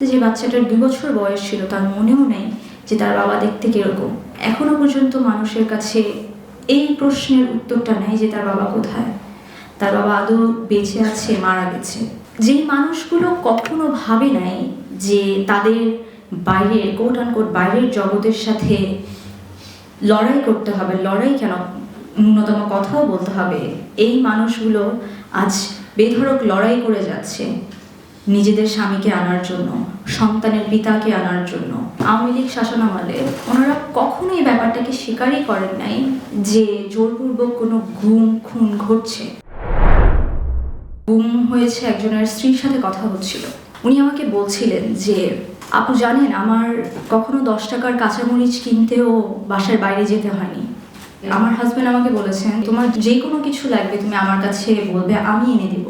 যে বাচ্চাটার দু বছর বয়স ছিল, তার মনেও নেই যে তার বাবা দেখতে কীরকম। এখনও পর্যন্ত মানুষের কাছে এই প্রশ্নের উত্তরটা নেই যে তার বাবা কোথায়। তার বাবা আদৌ বেঁচে আছে, মারা গেছে। যেই মানুষগুলো কখনো ভাবে নাই যে তাদের বাইরের কোট আনকোট বাইরের জগতের সাথে লড়াই করতে হবে, লড়াই কেন? ন্যূনতম কথাও বলতে হবে, এই মানুষগুলো আজ বেধড়ক লড়াই করে যাচ্ছে। নিজেদের স্বামীকে আনার জন্য, সন্তানের পিতাকে আনার জন্য। আওয়ামী লীগ শাসনামলে ওনারা কখনো এই ব্যাপারটাকে স্বীকারই করেন নাই যে জোরপূর্বক কোনো গুম, খুন ঘটছে। গুম হয়েছে একজনের স্ত্রীর সাথে কথা হচ্ছিল। উনি আমাকে বলছিলেন যে, আপু জানেন আমার কখনো দশ টাকার কাঁচামরিচ কিনতেও বাসার বাইরে যেতে হয়নি। আমার হাজবেন্ড আমাকে বলেছেন, তোমার যে কোনো কিছু লাগবে তুমি আমার কাছে বলবে, আমি এনে দিব।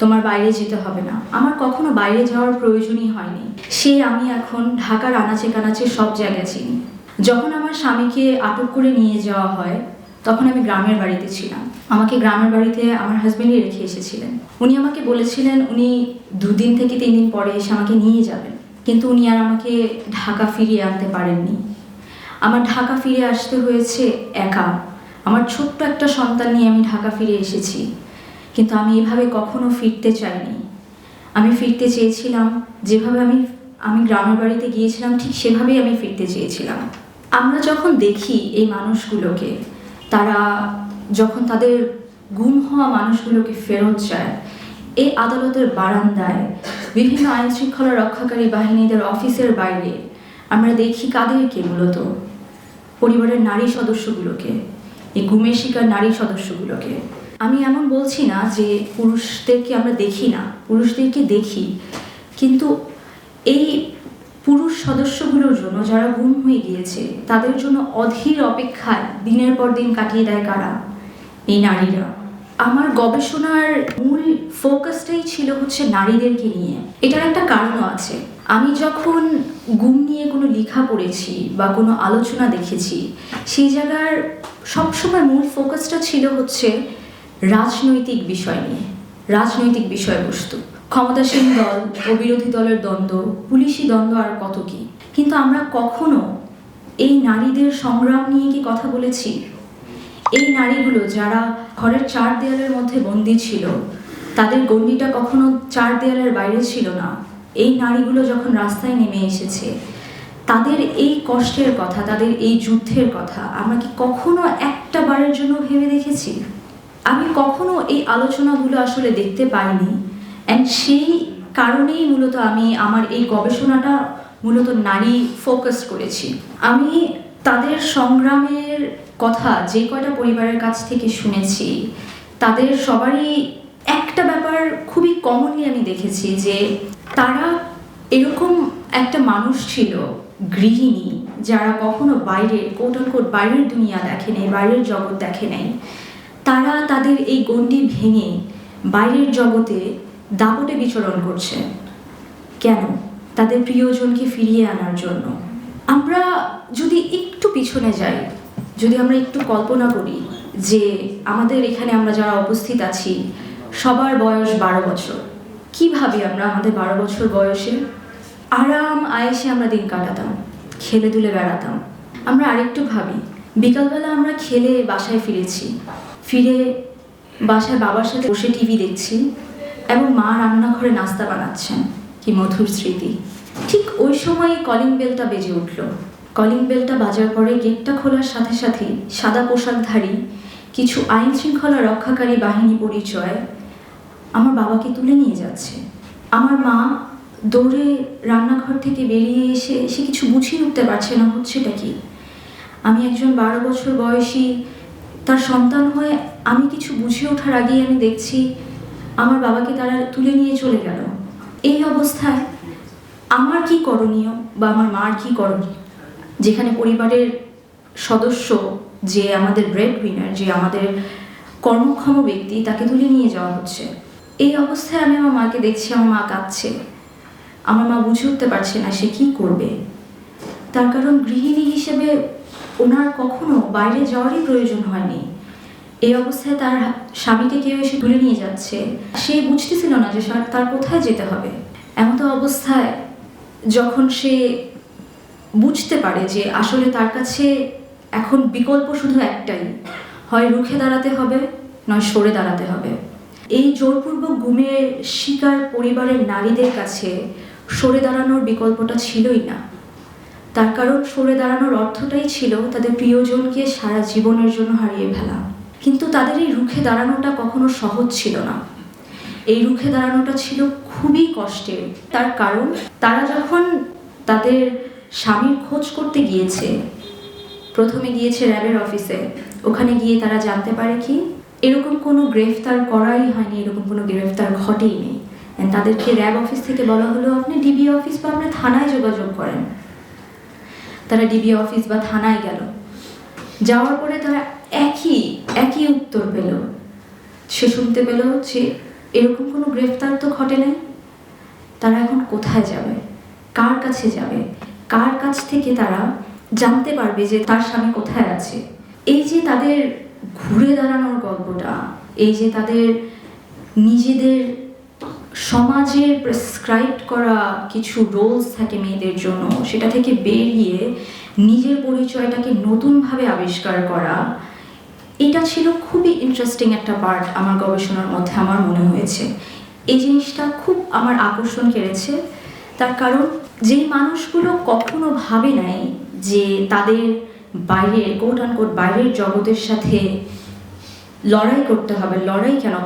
তোমার বাইরে যেতে হবে না। আমার কখনো বাইরে যাওয়ার প্রয়োজনই হয়নি। সে আমি এখন ঢাকার আনাচে কানাচে সব জায়গায় চিনি। যখন আমার স্বামীকে আটক করে নিয়ে যাওয়া হয়, তখন আমি গ্রামের বাড়িতে ছিলাম। আমাকে গ্রামের বাড়িতে আমার হাজবেন্ডই রেখে এসেছিলেন। উনি আমাকে বলেছিলেন, উনি দুদিন থেকে তিন দিন পরে এসে আমাকে নিয়ে যাবেন। কিন্তু উনি আর আমাকে ঢাকা ফিরিয়ে আনতে পারেননি। আমার ঢাকা ফিরে আসতে হয়েছে একা। আমার ছোট্ট একটা সন্তান নিয়ে আমি ঢাকা ফিরে এসেছি। কিন্তু আমি এভাবে কখনো ফিরতে চাইনি। আমি ফিরতে চেয়েছিলাম, যেভাবে আমি আমি গ্রামের বাড়িতে গিয়েছিলাম, ঠিক সেভাবেই আমি ফিরতে চেয়েছিলাম। আমরা যখন দেখি এই মানুষগুলোকে, তারা যখন তাদের গুম হওয়া মানুষগুলোকে ফেরত যায়, এই আদালতের বারান্দায় বিভিন্ন আইন শৃঙ্খলা রক্ষাকারী বাহিনীদের অফিসের বাইরে আমরা দেখি কাদেরকে মূলত? পরিবারের নারী সদস্যগুলোকে, এই গুমের শিকার নারী সদস্যগুলোকে। আমি এমন বলছি না যে পুরুষদেরকে আমরা দেখি না, পুরুষদেরকে দেখি। কিন্তু এই পুরুষ সদস্যগুলোর জন্য যারা গুম হয়ে গিয়েছে, তাদের জন্য অধীর অপেক্ষায় দিনের পর দিন কাটিয়ে দেয় কারা? এই নারীরা। আমার গবেষণার মূল ফোকাসটাই ছিল হচ্ছে নারীদেরকে নিয়ে। এটার একটা কারণও আছে। আমি যখন গুম নিয়ে কোনো লেখা পড়েছি বা কোনো আলোচনা দেখেছি, সেই জায়গার সবসময় মূল ফোকাসটা ছিল হচ্ছে রাজনৈতিক বিষয় নিয়ে, রাজনৈতিক বিষয়বস্তু। ক্ষমতাসীন দল ও বিরোধী দলের দ্বন্দ্ব, পুলিশি দ্বন্দ্ব আর কত কি? কিন্তু আমরা কখনো এই নারীদের সংগ্রাম নিয়ে কি কথা বলেছি? এই নারীগুলো যারা ঘরের চার দেয়ালের মধ্যে বন্দি ছিল, তাদের গণ্ডিটা কখনো চার দেয়ালের বাইরে ছিল না। এই নারীগুলো যখন রাস্তায় নেমে এসেছে, তাদের এই কষ্টের কথা, তাদের এই যুদ্ধের কথা আমরা কি কখনো একটা বারের জন্য ভেবে দেখেছি? আমি কখনো এই আলোচনাগুলো আসলে দেখতে পাইনি। অ্যান্ড সেই কারণেই মূলত আমি আমার এই গবেষণাটা মূলত নারী ফোকাস করেছি। আমি তাদের সংগ্রামের কথা যে কয়টা পরিবারের কাছ থেকে শুনেছি, তাদের সবারই একটা ব্যাপার খুবই কমনই আমি দেখেছি যে তারা এরকম একটা মানুষ ছিল, গৃহিণী, যারা কখনো বাইরের কোট কোট বাইরের দুনিয়া দেখে নেই, বাইরের জগৎ দেখে নেই। তারা তাদের এই গণ্ডি ভেঙে বাইরের জগতে দাপটে বিচরণ করছে। কেন? তাদের প্রিয়জনকে ফিরিয়ে আনার জন্য। আমরা যদি একটু পিছনে যাই, যদি আমরা একটু কল্পনা করি যে আমাদের এখানে আমরা যারা উপস্থিত আছি, সবার বয়স বারো বছর, কীভাবে আমরা আমাদের বারো বছর বয়সে আরাম আয়েসে আমরা দিন কাটাতাম খেলে দুলে বেড়াতাম? আমরা আরেকটু ভাবি, বিকালবেলা আমরা খেলে বাসায় ফিরেছি ফিরে বাসায় বাবার সাথে বসে টিভি দেখছি এবং মা রান্নাঘরে নাস্তা বানাচ্ছেন, কি মধুর স্মৃতি। ঠিক ওই সময় কলিং বেলটা বেজে উঠল। কলিং বেলটা বাজার পরে গেটটা খোলার সাথে সাথে সাদা পোশাকধারী কিছু আইন শৃঙ্খলা রক্ষাকারী বাহিনী পরিচয় আমার বাবাকে তুলে নিয়ে যাচ্ছে। আমার মা দৌড়ে রান্নাঘর থেকে বেরিয়ে এসে সে কিছু বুঝিয়ে উঠতে পারছে না, হচ্ছেটা কি? আমি একজন বারো বছর বয়সী তার সন্তান হয়ে আমি কিছু বুঝে ওঠার আগেই আমি দেখছি আমার বাবাকে তারা তুলে নিয়ে চলে গেল। এই অবস্থায় আমার কি করণীয় বা আমার মার কি করণীয়? যেখানে পরিবারের সদস্য যে আমাদের ব্রেড উইনার যে আমাদের কর্মক্ষম ব্যক্তি, তাকে তুলে নিয়ে যাওয়া হচ্ছে। এই অবস্থায় আমি আমার মাকে দেখছি, আমার মা কাঁদছে। আমার মা বুঝে উঠতে পারছে না সে কি করবে। তার কারণ গৃহিণী হিসেবে ওনার কখনো বাইরে যাওয়ারই প্রয়োজন হয়নি। এই অবস্থায় তার স্বামীকে কেউ এসে তুলে নিয়ে যাচ্ছে। সে বুঝতেছিল না যে তার কোথায় যেতে হবে। এমতো অবস্থায় যখন সে বুঝতে পারে যে আসলে তার কাছে এখন বিকল্প শুধু একটাই, হয় রুখে দাঁড়াতে হবে, নয় সরে দাঁড়াতে হবে। এই জোরপূর্বক গুমের শিকার পরিবারের নারীদের কাছে সরে দাঁড়ানোর বিকল্পটা ছিলই না। তার কারণ সরে দাঁড়ানোর অর্থটাই ছিল তাদের প্রিয়জনকে সারা জীবনের জন্য হারিয়ে ফেলা। কিন্তু তাদের এই রুখে দাঁড়ানোটা কখনো সহজ ছিল না। এই রুখে দাঁড়ানোটা ছিল খুবই কষ্টের। তার কারণ, তারা যখন তাদের স্বামীর খোঁজ করতে গিয়েছে, প্রথমে গিয়েছে র্যাবের অফিসে। ওখানে গিয়ে তারা জানতে পারে কি, এরকম কোনো গ্রেফতার করাই হয়নি, এরকম কোনো গ্রেফতার ঘটেই নেই তাদেরকে র্যাব অফিস থেকে বলা হলো, আপনি ডিবি অফিস বা আপনি থানায় যোগাযোগ করেন। তারা ডিবি অফিস বা থানায় গেল। যাওয়ার পরে তারা একই একই উত্তর পেল। সে শুনতে পেল যে এরকম কোনো গ্রেফতার তো ঘটে নাই। তারা এখন কোথায় যাবে? কার কাছে যাবে? কার কাছ থেকে তারা জানতে পারবে যে তার স্বামী কোথায় আছে? এই যে তাদের ঘুরে দাঁড়ানোর গল্পটা, এই যে তাদের নিজেদের সমাজের প্রেসক্রাইব করা কিছু রোলস থাকে মেয়েদের জন্য, সেটা থেকে বেরিয়ে নিজের পরিচয়টাকে নতুনভাবে আবিষ্কার করা, এটা ছিল খুবই ইন্টারেস্টিং একটা পার্ট আমার গবেষণার মধ্যে আমার মনে হয়েছে। এই জিনিসটা খুব আমার আকর্ষণ কেড়েছে। তার কারণ, যেই মানুষগুলো কখনো ভাবে নাই যে তাদের বাইরের কোট আনকোট বাইরের জগতের সাথে লড়াই করতে হবে, লড়াই কেন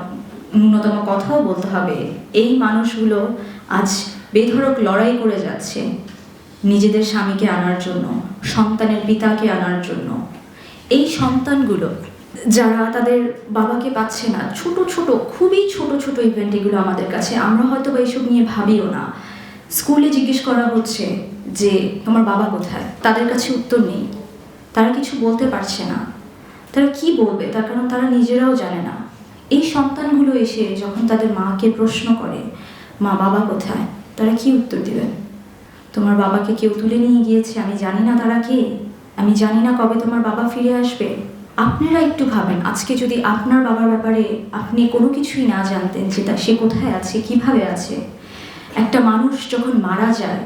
ন্যূনতম কথাও বলতে হবে, এই মানুষগুলো আজ বেধড়ক লড়াই করে যাচ্ছে নিজেদের স্বামীকে আনার জন্য, সন্তানের পিতাকে আনার জন্য। এই সন্তানগুলো, যারা তাদের বাবাকে পাচ্ছে না, ছোট ছোট, খুবই ছোট ছোট ইভেন্ট এগুলো আমাদের কাছে, আমরা হয়তো বা এইসব নিয়ে ভাবিও না। স্কুলে জিজ্ঞেস করা হচ্ছে যে, তোমার বাবা কোথায়? তাদের কাছে উত্তর নেই। তারা কিছু বলতে পারছে না। তারা কি বলবে? তার কারণ তারা নিজেরাও জানে না। এই সন্তানগুলো এসে যখন তাদের মাকে প্রশ্ন করে, মা, বাবা কোথায়? তারা কি উত্তর দিবেন? তোমার বাবাকে কেউ তুলে নিয়ে গিয়েছে, আমি জানি না তারা কে। আমি জানি না কবে তোমার বাবা ফিরে আসবে। আপনারা একটু ভাবেন, আজকে যদি আপনার বাবার ব্যাপারে আপনি কোনো কিছুই না জানতেন যে তা, সে কোথায় আছে, কীভাবে আছে। একটা মানুষ যখন মারা যায়,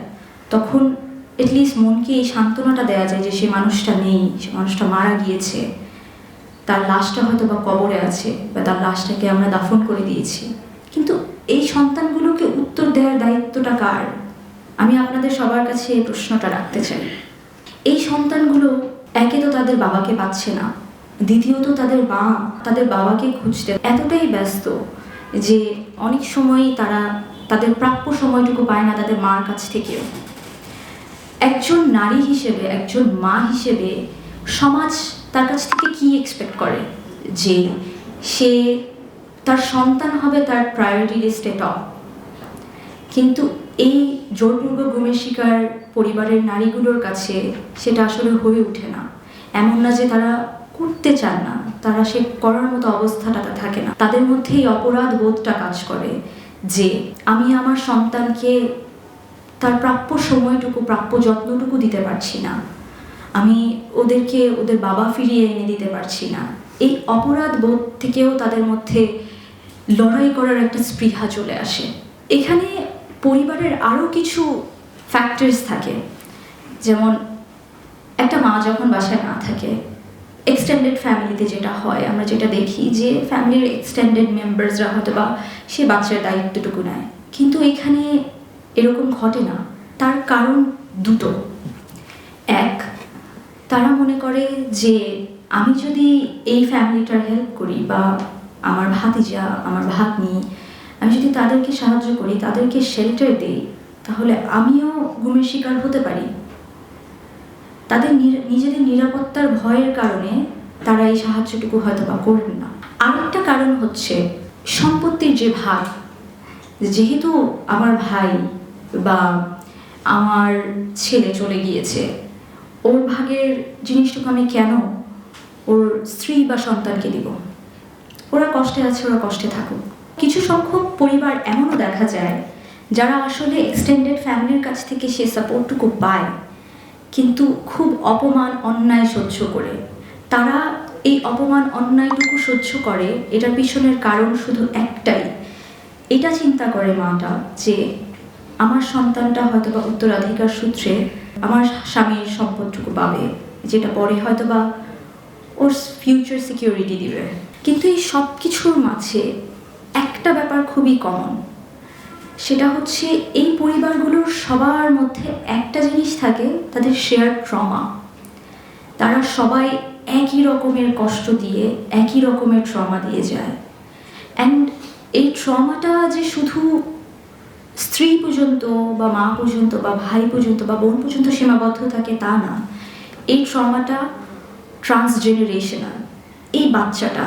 তখন এটলিস্ট মনকে এই সান্ত্বনাটা দেওয়া যায় যে সে মানুষটা নেই, সে মানুষটা মারা গিয়েছে। তার লাশটা হয়তো বা কবরে আছে বা তার লাশটাকে আমরা দাফন করে দিয়েছি। কিন্তু এই সন্তানগুলোকে উত্তর দেওয়ার দায়িত্বটা কার? আমি আপনাদের সবার কাছে এই প্রশ্নটা রাখতে চাই। এই সন্তানগুলো একে তো তাদের বাবাকে পাচ্ছে না, দ্বিতীয়ত তাদের মা তাদের বাবাকে খুঁজতে এতটাই ব্যস্ত যে অনেক সময়ই তারা তাদের প্রাপ্য সময়টুকু পায় না তাদের মার কাছ থেকেও। একজন নারী হিসেবে, একজন মা হিসেবে সমাজ তার কাছ থেকে কি এক্সপেক্ট করে? যে সে তার সন্তান হবে তার প্রায়োরিটি লিস্টে টপ কিন্তু এই জোরপূর্বক গুমের শিকার পরিবারের নারীগুলোর কাছে সেটা আসলে হয়ে ওঠে না। এমন না যে তারা করতে চান না, তারা সে করার মতো অবস্থাটা থাকে না। তাদের মধ্যে এই অপরাধ বোধটা কাজ করে যে আমি আমার সন্তানকে তার প্রাপ্য সময়টুকু, প্রাপ্য যত্নটুকু দিতে পারছি না। আমি ওদেরকে, ওদের বাবা ফিরিয়ে এনে দিতে পারছি না। এই অপরাধ বোধ থেকেও তাদের মধ্যে লড়াই করার একটা স্পৃহা চলে আসে। এখানে পরিবারের আরও কিছু ফ্যাক্টরস থাকে। যেমন, একটা মা যখন বাসায় না থাকে এক্সটেন্ডেড ফ্যামিলিতে যেটা হয়, আমরা যেটা দেখি যে ফ্যামিলির এক্সটেন্ডেড মেম্বার্সরা হয়তো বা সে বাচ্চার দায়িত্বটুকু নেয়। কিন্তু এখানে এরকম ঘটে না। তার কারণ দুটো। এক তারা মনে করে যে আমি যদি এই ফ্যামিলিটার হেল্প করি বা আমার ভাতিজা, আমার ভাগ্নি, আমি যদি তাদেরকে সাহায্য করি, তাদেরকে শেল্টার দিই, তাহলে আমিও গুমের শিকার হতে পারি। তাদের নিজেদের নিরাপত্তার ভয়ের কারণে তারা এই সাহায্যটুকু হয়তো বা করবেন না। আরেকটা কারণ হচ্ছে সম্পত্তির যে ভাগ, যেহেতু আমার ভাই বা আমার ছেলে চলে গিয়েছে ওর ভাগের জিনিসটুকু আমি কেন ওর স্ত্রী বা সন্তানকে দিব? ওরা কষ্টে আছে, ওরা কষ্টে থাকুক। কিছু সংখ্যক পরিবার এমনও দেখা যায়, যারা আসলে এক্সটেন্ডেড ফ্যামিলির কাছ থেকে সে সাপোর্টটুকু পায়, কিন্তু খুব অপমান, অন্যায় সহ্য করে। তারা এই অপমান, অন্যায়টুকু সহ্য করে, এটার পিছনের কারণ শুধু একটাই। এটা চিন্তা করে মাটা যে আমার সন্তানটা হয়তো বা উত্তরাধিকার সূত্রে আমার স্বামীর সম্পদটুকু পাবে, যেটা পরে হয়তো বা ওর ফিউচার সিকিউরিটি দিবে। কিন্তু এই সব কিছুর মাঝে একটা ব্যাপার খুবই কমন সেটা হচ্ছে এই পরিবারগুলোর সবার মধ্যে একটা জিনিস থাকে, তাদের শেয়ার ট্রমা তারা সবাই একই রকমের কষ্ট দিয়ে, একই রকমের ট্রমা দিয়ে যায়। অ্যান্ড এই ট্রমাটা যে শুধু স্ত্রী পর্যন্ত বা মা পর্যন্ত বা ভাই পর্যন্ত বা বোন পর্যন্ত সীমাবদ্ধ থাকে তা না। এই ট্রমাটা ট্রান্সজেনারেশনাল। এই বাচ্চাটা,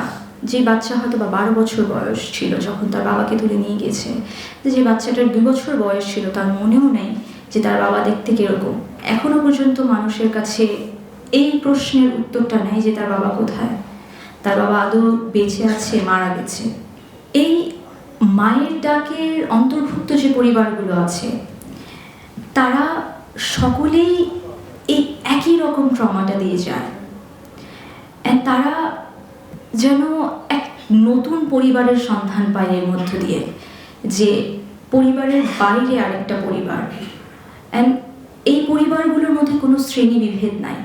যে বাচ্চা হয়তো বা বারো বছর বয়স ছিল যখন তার বাবাকে তুলে নিয়ে গেছে, যে বাচ্চাটার দু বছর বয়স ছিল তার মনেও নেই যে তার বাবা দেখতে কীরকম। এখনও পর্যন্ত মানুষের কাছে এই প্রশ্নের উত্তরটা নেই যে তার বাবা কোথায়। তার বাবা আদৌ বেঁচে আছে, মারা গেছে। এই মায়ের ডাকের অন্তর্ভুক্ত যে পরিবারগুলো আছে, তারা সকলেই এই একই রকম ট্রমাটা দিয়ে যায়। তারা যেন এক নতুন পরিবারের সন্ধান পায় এর মধ্য দিয়ে, যে পরিবারের বাইরে আরেকটা পরিবার। অ্যান্ড এই পরিবারগুলোর মধ্যে কোনো শ্রেণি বিভেদ নাই।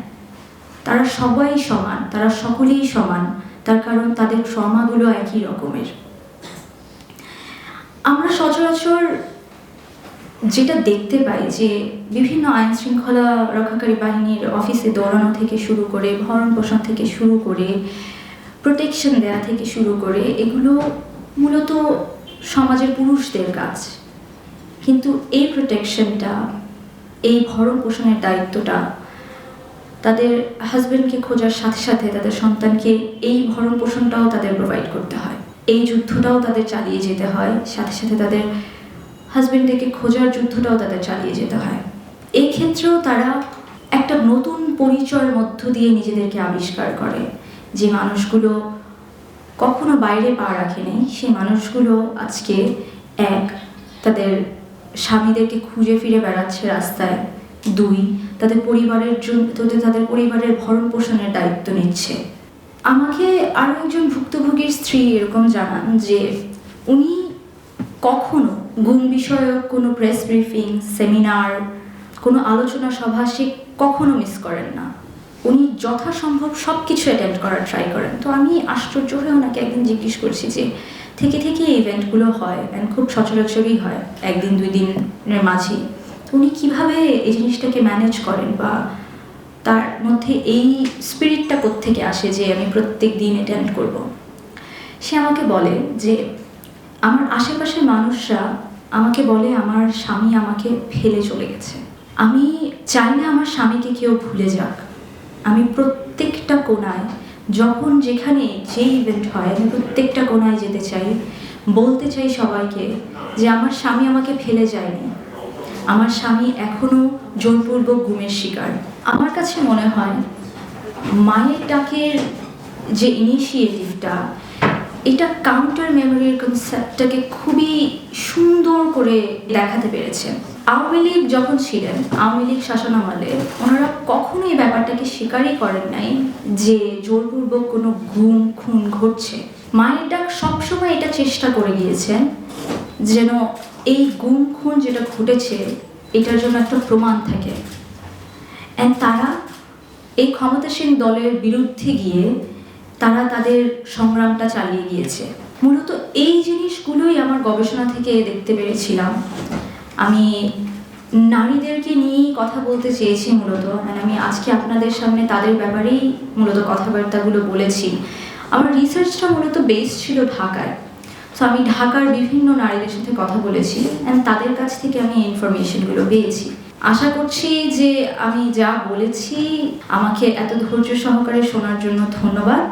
তারা সবাই সমান, তারা সকলেই সমান, তার কারণ তাদের ট্রমাগুলো একই রকমের। আমরা সচরাচর যেটা দেখতে পাই যে বিভিন্ন আইন শৃঙ্খলা রক্ষাকারী বাহিনীর অফিসে দৌড়ানো থেকে শুরু করে, ভরণ পোষণ থেকে শুরু করে প্রোটেকশন দেয়া থেকে শুরু করে, এগুলো মূলত সমাজের পুরুষদের কাজ। কিন্তু এই প্রোটেকশনটা এই ভরণ পোষণের দায়িত্বটা তাদের হাজব্যান্ডকে খোঁজার সাথে সাথে তাদের সন্তানকে এই ভরণ পোষণটাও তাদের প্রোভাইড করতে হয়। এই যুদ্ধটাও তাদের চালিয়ে যেতে হয়। সাথে সাথে তাদের হাজবেন্ডকে খোঁজার যুদ্ধটাও তাদের চালিয়ে যেতে হয়। এই ক্ষেত্রেও তারা একটা নতুন পরিচয়ের মধ্য দিয়ে নিজেদেরকে আবিষ্কার করে। যে মানুষগুলো কখনো বাইরে পা রাখেনি, সেই মানুষগুলো আজকে এক, তাদের স্বামীদেরকে খুঁজে ফিরে বেড়াচ্ছে রাস্তায়। দুই, তাদের পরিবারের জন্য, তাদের পরিবারের ভরণ পোষণের দায়িত্ব নিচ্ছে। আমাকে আরও একজন ভুক্তভোগীর স্ত্রী এরকম জানান যে উনি কখনো গুম বিষয়ক কোনো প্রেস ব্রিফিং সেমিনার কোনো আলোচনা সভা সে কখনো মিস করেন না। উনি যথাসম্ভব সব কিছু অ্যাটেন্ড করার ট্রাই করেন। তো আমি আশ্চর্য হয়ে ওনাকে একদিন জিজ্ঞেস করছি যে, থেকে থেকে এই ইভেন্টগুলো হয় অ্যান্ড খুব সচরাচরই হয়, একদিন দুই দিনের মাঝেই। তো উনি কীভাবে এই জিনিসটাকে ম্যানেজ করেন বা তার মধ্যে এই স্পিরিটটা থেকে আসে যে আমি প্রত্যেক দিন অ্যাটেন্ড করব? সে আমাকে বলে যে, আমার আশেপাশের মানুষরা আমাকে বলে আমার স্বামী আমাকে ফেলে চলে গেছে। আমি চাই না আমার স্বামীকে কেউ ভুলে যাক। আমি প্রত্যেকটা কোনায় যখন যেখানে যে ইভেন্ট হয়, আমি প্রত্যেকটা কোনায় যেতে চাই। বলতে চাই সবাইকে যে, আমার স্বামী আমাকে ফেলে যায়নি। আমার স্বামী এখনও জোরপূর্বক ঘুমের শিকার। আমার কাছে মনে হয়, মায়ের ডাকের যে ইনিশিয়েটিভটা এটা কাউন্টার মেমোরির কনসেপ্টটাকে খুবই সুন্দর করে দেখাতে পেরেছে। আওয়ামী লীগ যখন ছিলেন, আওয়ামী লীগ শাসনামলে ওনারা কখনোই এই ব্যাপারটাকে স্বীকারই করেন নাই যে জোরপূর্বক কোনো ঘুম, খুন ঘটছে। মায়ের ডাক সবসময় এটা চেষ্টা করে গিয়েছেন যেন এই গুম খুন যেটা ঘটেছে, এটার জন্য একটা প্রমাণ থাকে। অ্যান্ড তারা এই ক্ষমতাসীন দলের বিরুদ্ধে গিয়ে তারা তাদের সংগ্রামটা চালিয়ে গিয়েছে। মূলত এই জিনিসগুলোই আমার গবেষণা থেকে দেখতে পেরেছিলাম। আমি নারীদেরকে নিয়েই কথা বলতে চেয়েছি মূলত আমি আজকে আপনাদের সামনে তাদের ব্যাপারেই মূলত কথাবার্তাগুলো বলেছি। আমার রিসার্চটা মূলত বেস ছিল ঢাকায়। সো আমি ঢাকার বিভিন্ন নারীদের সাথে কথা বলেছি অ্যান্ড তাদের কাছ থেকে আমি ইনফরমেশনগুলো পেয়েছি। আশা করছি যে আমি যা বলেছি, আমাকে এত ধৈর্য সহকারে শোনার জন্য ধন্যবাদ।